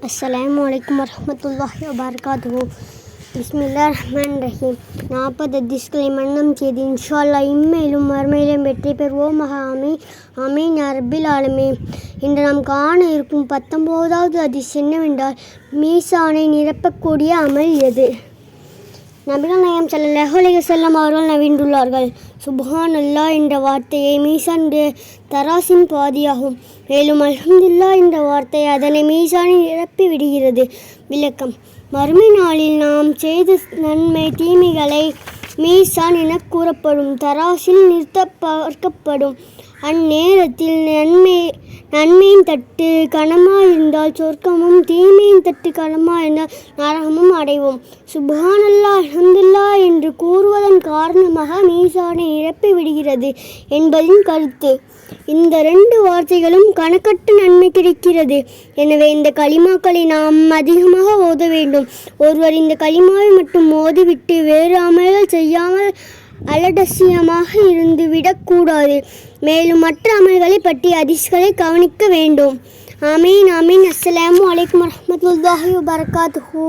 அஸ்ஸலாமு அலைக்கும் வரஹ்மத்துல்லாஹி வபரகாத்துஹு பிஸ்மில்லா ரஹ்மான் ரஹீம் நாற்பது திஸ்களை மன்னம் செய்து இன்ஷா அல்லாஹ் இம்மையிலும் மறுமையிலும் வெற்றி பெறுவோம் அமீ அமீன் அரபில் ஆலமே இன்று நாம் காண இருக்கும் பத்தொம்போதாவது அதிஸ் என்னவென்றால் மீசானை நிரப்பக்கூடிய அமல் எது நபிகள் நாயம் செல்ல லெஹலிக செல்லம் அவர்கள் நவீண்டுள்ளார்கள் சுபஹான் அல்லாஹ் என்ற வார்த்தையை மீசான் தராசின் பாதியாகும் மேலும் அல்ஹம்துலில்லாஹ் என்ற வார்த்தை அதனை மீசானில் நிரப்பி விடுகிறது. விளக்கம். மறுமை நாளில் நாம் செய்த நன்மை தீமைகளை மீசான் என கூறப்படும். தராசில் நிறுத்த பார்க்கப்படும். அந்நேரத்தில் நன்மை நன்மையின் தட்டு கனமாக இருந்தால் சொர்க்கமும் தீமையின் தட்டு கனமாக இருந்தால் நரகமும் அடைவோம். சுபானல்லா அல்ஹம்துல்லா என்று கூறுவ காரணமாக மீசானை நிரப்பி விடுகிறது என்பதின் கருத்து. இந்த ரெண்டு வார்த்தைகளும் கணக்கற்ற நன்மை கிடைக்கிறது. எனவே இந்த களிமாக்களை நாம் அதிகமாக ஓத வேண்டும். ஒருவர் இந்த களிமாவை மட்டும் ஓதிவிட்டு வேறு அமல்கள் செய்யாமல் அலடசியமாக இருந்து விடக்கூடாது. மேலும் மற்ற அமல்களை பற்றி அதிர்ஷ்களை கவனிக்க வேண்டும். ஆமீன் ஆமீன். அஸ்ஸலாமு வலைக்கம் வரமத்துல்லாஹி வபரகாத்துஹு.